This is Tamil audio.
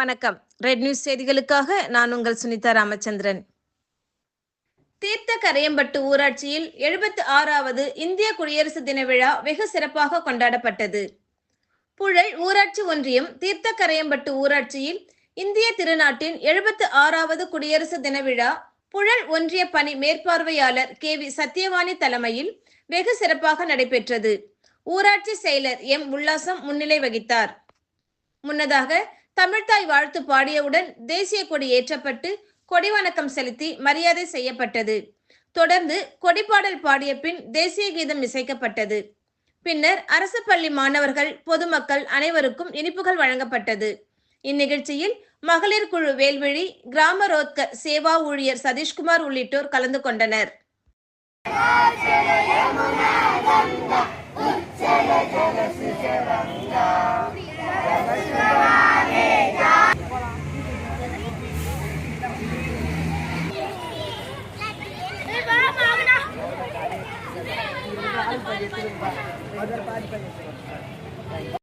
வணக்கம். ரெட் நியூஸ் செய்திகளுக்காக நான் உங்கள் சுனிதா ராமச்சந்திரன். தீர்த்த கரையம்பட்டு ஊராட்சியில் எழுபத்தி ஆறாவது இந்திய குடியரசு தின விழா வெகு சிறப்பாக கொண்டாடப்பட்டது. புழல் ஊராட்சி ஒன்றியம் தீர்த்த கரையம்பட்டு ஊராட்சியில் இந்திய திருநாட்டின் எழுபத்தி ஆறாவது குடியரசு தின விழா புழல் ஒன்றிய பணி மேற்பார்வையாளர் கே வி சத்யவாணி தலைமையில் வெகு சிறப்பாக நடைபெற்றது. ஊராட்சி செயலர் எம் உல்லாசம் முன்னிலை வகித்தார். முன்னதாக தமிழ்தாய் வாழ்த்து பாடியவுடன் தேசிய கொடி ஏற்றப்பட்டு கொடி வணக்கம் செலுத்தி மரியாதை செய்யப்பட்டது. தொடர்ந்து கொடிப்பாடல் பாடிய பின் தேசிய கீதம் இசைக்கப்பட்டது. பின்னர் அரசு பள்ளி மாணவர்கள் பொதுமக்கள் அனைவருக்கும் இனிப்புகள் வழங்கப்பட்டது. இந்நிகழ்ச்சியில் மகளிர் குழு வேல்விழி கிராம ரோத்கர் சேவா ஊழியர் சதீஷ்குமார் உள்ளிட்டோர் கலந்து கொண்டனர். अगर पाँच बजे।